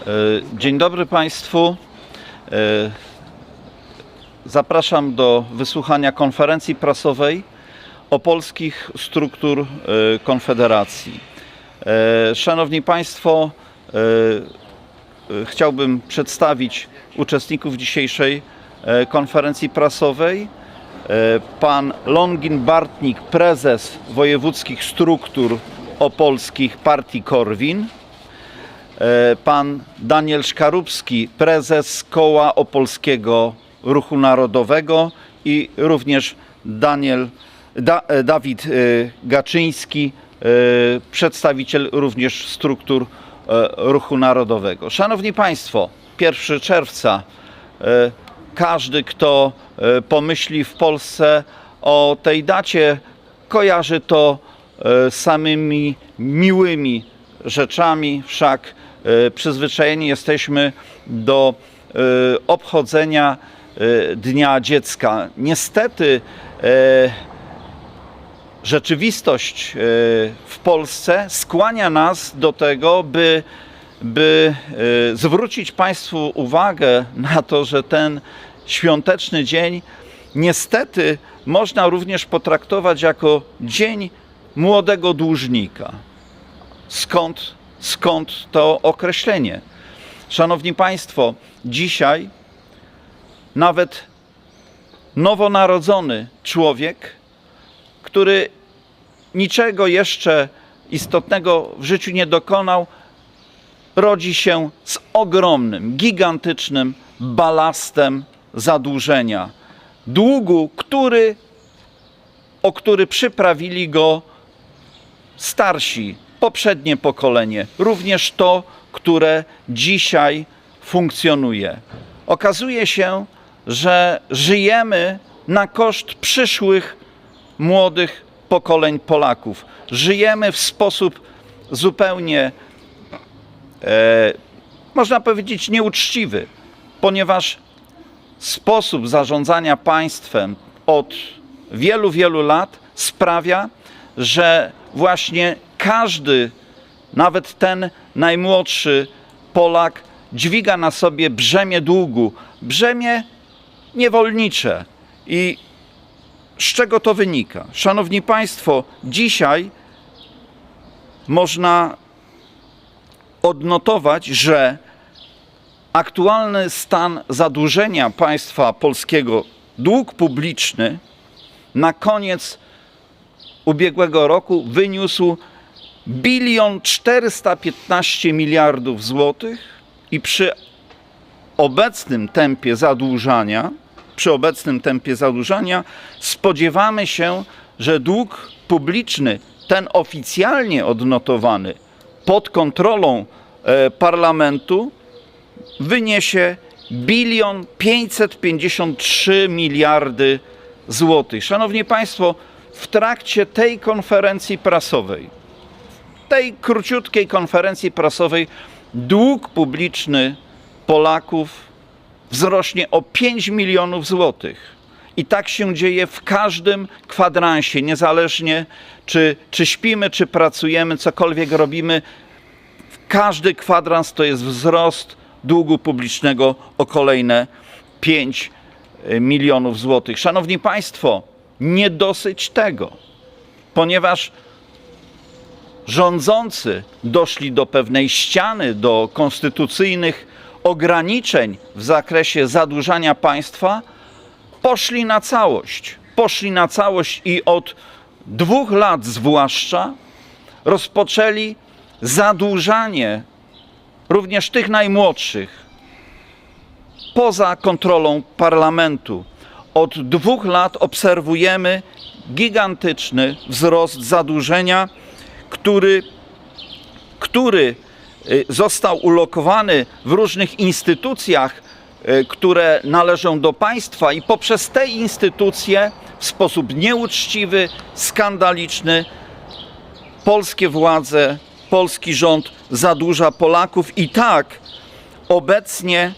E, Dzień dobry Państwu. E, Zapraszam do wysłuchania konferencji prasowej opolskich struktur e, Konfederacji. Szanowni Państwo, chciałbym przedstawić uczestników dzisiejszej konferencji prasowej. Pan Longin Bartnik, prezes wojewódzkich struktur opolskich partii Korwin. E, pan Daniel Szkarubski, prezes Koła Opolskiego Ruchu Narodowego i również Daniel, da, e, Dawid e, Gaczyński, przedstawiciel również struktur Ruchu Narodowego. Szanowni Państwo, 1 czerwca każdy, kto pomyśli w Polsce o tej dacie, kojarzy to samymi miłymi rzeczami, wszak przyzwyczajeni jesteśmy do e, obchodzenia e, Dnia Dziecka. Niestety e, rzeczywistość e, w Polsce skłania nas do tego, by, by e, zwrócić Państwu uwagę na to, że ten świąteczny dzień niestety można również potraktować jako dzień młodego dłużnika. Skąd, skąd to określenie? Szanowni Państwo, dzisiaj nawet nowonarodzony człowiek, który niczego jeszcze istotnego w życiu nie dokonał, rodzi się z ogromnym, gigantycznym balastem zadłużenia. Długu, który, o który przyprawili go starsi, poprzednie pokolenie, również to, które dzisiaj funkcjonuje. Okazuje się, że żyjemy na koszt przyszłych młodych pokoleń Polaków. Żyjemy w sposób zupełnie, e, można powiedzieć, nieuczciwy, ponieważ sposób zarządzania państwem od wielu, wielu lat sprawia, że właśnie każdy, nawet ten najmłodszy Polak, dźwiga na sobie brzemię długu, brzemię niewolnicze. I z czego to wynika? Szanowni Państwo, dzisiaj można odnotować, że aktualny stan zadłużenia państwa polskiego, dług publiczny na koniec ubiegłego roku wyniósł bilion 415 miliardów złotych i przy obecnym tempie zadłużania, przy obecnym tempie zadłużania spodziewamy się, że dług publiczny, ten oficjalnie odnotowany pod kontrolą e, parlamentu, wyniesie bilion 553 miliardy złotych. Szanowni Państwo, w trakcie tej konferencji prasowej, tej króciutkiej konferencji prasowej, dług publiczny Polaków wzrośnie o 5 milionów złotych. I tak się dzieje w każdym kwadransie, niezależnie czy, czy śpimy, czy pracujemy, cokolwiek robimy. Każdy kwadrans to jest wzrost długu publicznego o kolejne 5 milionów złotych. Szanowni Państwo, nie dosyć tego, ponieważ rządzący doszli do pewnej ściany, do konstytucyjnych ograniczeń w zakresie zadłużania państwa, poszli na całość. Poszli na całość i od dwóch lat zwłaszcza rozpoczęli zadłużanie również tych najmłodszych poza kontrolą parlamentu. Od dwóch lat obserwujemy gigantyczny wzrost zadłużenia, który, który y, został ulokowany w różnych instytucjach, y, które należą do państwa, i poprzez te instytucje w sposób nieuczciwy, skandaliczny polskie władze, polski rząd zadłuża Polaków i tak obecnie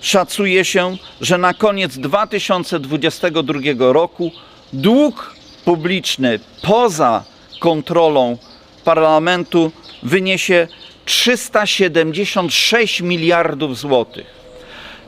szacuje się, że na koniec 2022 roku dług publiczny poza kontrolą parlamentu wyniesie 376 miliardów złotych.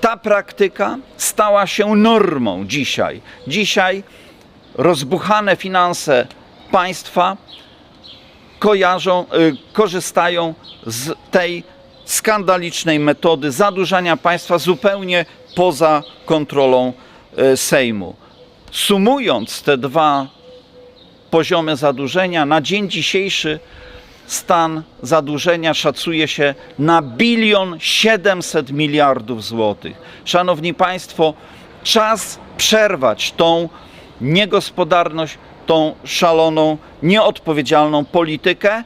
Ta praktyka stała się normą dzisiaj. Dzisiaj rozbuchane finanse państwa kojarzą, y, korzystają z tej skandalicznej metody zadłużania państwa zupełnie poza kontrolą y, Sejmu. Sumując te dwa poziomy zadłużenia, na dzień dzisiejszy stan zadłużenia szacuje się na bilion 700 miliardów złotych. Szanowni Państwo, czas przerwać tą niegospodarność, tą szaloną, nieodpowiedzialną politykę,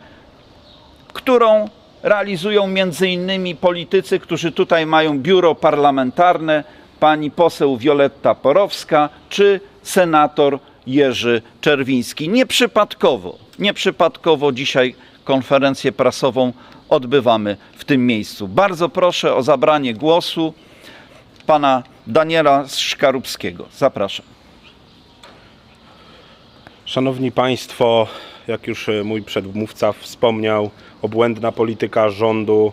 którą realizują między innymi politycy, którzy tutaj mają biuro parlamentarne, pani poseł Wioletta Porowska czy senator Jerzy Czerwiński. Nieprzypadkowo, nieprzypadkowo dzisiaj konferencję prasową odbywamy w tym miejscu. Bardzo proszę o zabranie głosu pana Daniela Szkarubskiego. Zapraszam. Szanowni Państwo, jak już e, mój przedmówca wspomniał, obłędna polityka rządu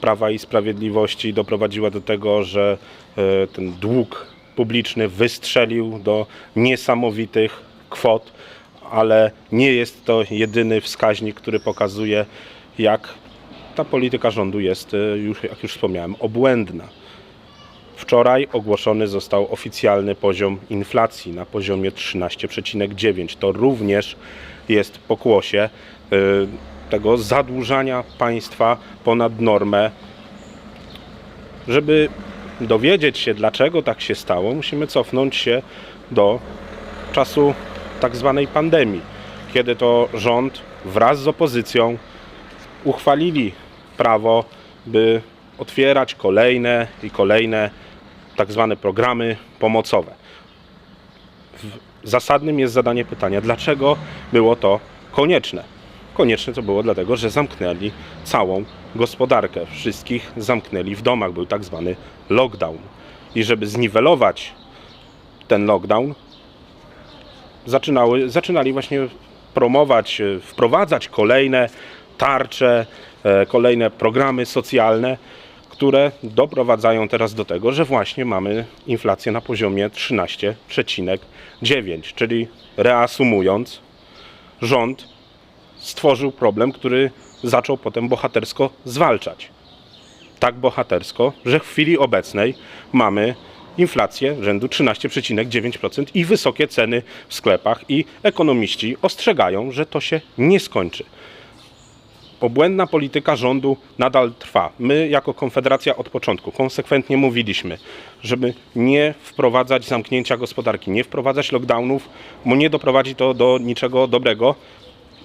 Prawa i Sprawiedliwości doprowadziła do tego, że e, ten dług publiczny wystrzelił do niesamowitych kwot, ale nie jest to jedyny wskaźnik, który pokazuje, jak ta polityka rządu jest, e, już, jak już wspomniałem, obłędna. Wczoraj ogłoszony został oficjalny poziom inflacji na poziomie 13,9. To również jest pokłosie y, tego zadłużania państwa ponad normę. Żeby dowiedzieć się, dlaczego tak się stało, musimy cofnąć się do czasu tak zwanej pandemii, kiedy to rząd wraz z opozycją uchwalili prawo, by otwierać kolejne i kolejne tak zwane programy pomocowe. Zasadnym jest zadanie pytania, dlaczego było to konieczne? Konieczne to było dlatego, że zamknęli całą gospodarkę. Wszystkich zamknęli w domach. Był tak zwany lockdown. I żeby zniwelować ten lockdown, zaczynały, zaczynali właśnie promować, e, wprowadzać kolejne tarcze, e, kolejne programy socjalne, które doprowadzają teraz do tego, że właśnie mamy inflację na poziomie 13,9, czyli reasumując, rząd stworzył problem, który zaczął potem bohatersko zwalczać. Tak bohatersko, że w chwili obecnej mamy inflację rzędu 13,9% i wysokie ceny w sklepach i ekonomiści ostrzegają, że to się nie skończy obłędna polityka rządu nadal trwa. My, jako Konfederacja, od początku konsekwentnie mówiliśmy, żeby nie wprowadzać zamknięcia gospodarki, nie wprowadzać lockdownów, bo nie doprowadzi to do niczego dobrego.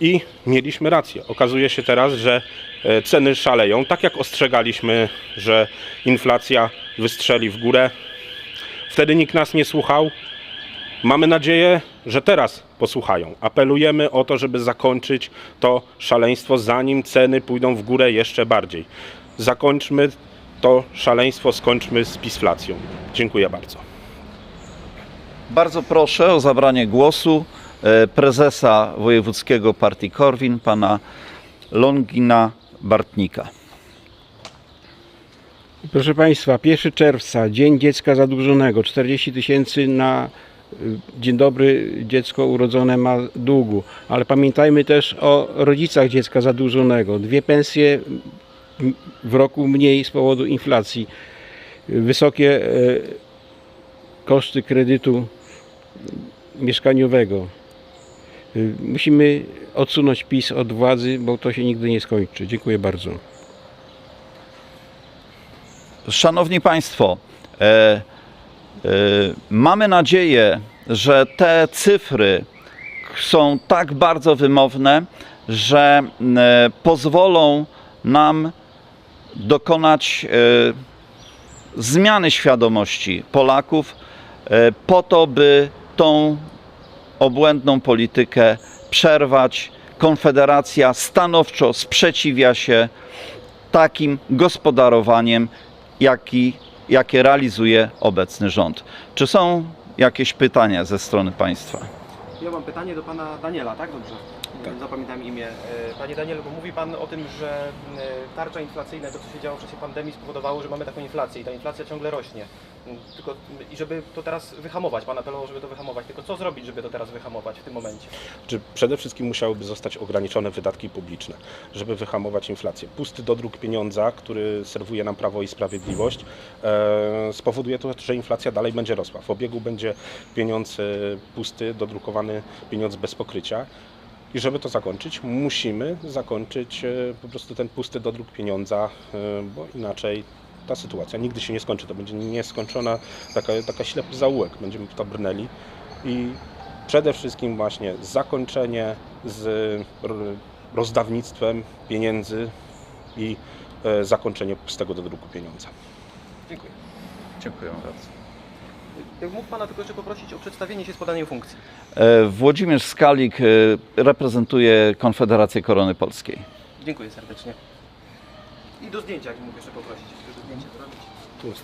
I mieliśmy rację. Okazuje się teraz, że e, ceny szaleją. Tak jak ostrzegaliśmy, że inflacja wystrzeli w górę, wtedy nikt nas nie słuchał. Mamy nadzieję, że teraz posłuchają. Apelujemy o to, żeby zakończyć to szaleństwo, zanim ceny pójdą w górę jeszcze bardziej. Zakończmy to szaleństwo, skończmy z pisflacją. Dziękuję bardzo. Bardzo proszę o zabranie głosu prezesa wojewódzkiego partii Korwin, pana Longina Bartnika. Proszę Państwa, 1 czerwca, Dzień Dziecka Zadłużonego, 40 tysięcy na y, Dzień dobry, dziecko urodzone ma długu, ale pamiętajmy też o rodzicach dziecka zadłużonego. Dwie pensje w roku mniej z powodu inflacji, wysokie e, koszty kredytu mieszkaniowego. Y, Musimy odsunąć PiS od władzy, bo to się nigdy nie skończy. Dziękuję bardzo. Szanowni Państwo, e, e, mamy nadzieję, że te cyfry są tak bardzo wymowne, że e, pozwolą nam dokonać e, zmiany świadomości Polaków e, po to, by tą obłędną politykę przerwać. Konfederacja stanowczo sprzeciwia się takim gospodarowaniem, jaki, jakie realizuje obecny rząd. Czy są jakieś pytania ze strony państwa? Ja mam pytanie do pana Daniela, tak? Dobrze. Tak. Zapamiętałem imię. E, Panie Danielu, bo mówi Pan o tym, że e, tarcza inflacyjna, to co się działo w czasie pandemii spowodowało, że mamy taką inflację i ta inflacja ciągle rośnie. Mm, Tylko, I żeby to teraz wyhamować, Pan apelował, żeby to wyhamować. Tylko co zrobić, żeby to teraz wyhamować w tym momencie? Czy przede wszystkim musiałyby zostać ograniczone wydatki publiczne, żeby wyhamować inflację. Pusty dodruk pieniądza, który serwuje nam Prawo i Sprawiedliwość, e, spowoduje to, że inflacja dalej będzie rosła. W obiegu będzie pieniądz pusty, dodrukowany pieniądz bez pokrycia. I żeby to zakończyć, musimy zakończyć e, po prostu ten pusty dodruk pieniądza, e, bo inaczej ta sytuacja nigdy się nie skończy. To będzie nieskończona taka, taka ślepy zaułek. Będziemy w to brnęli i przede wszystkim właśnie zakończenie z rozdawnictwem pieniędzy i e, zakończenie pustego dodruku pieniądza. Dziękuję. Dziękuję bardzo. Mógł Pana tylko jeszcze poprosić o przedstawienie się z podaniem funkcji. E, Włodzimierz Skalik e, reprezentuje Konfederację Korony Polskiej. Dziękuję serdecznie. I do zdjęcia, jak mógł jeszcze poprosić, żeby zdjęcie zrobić.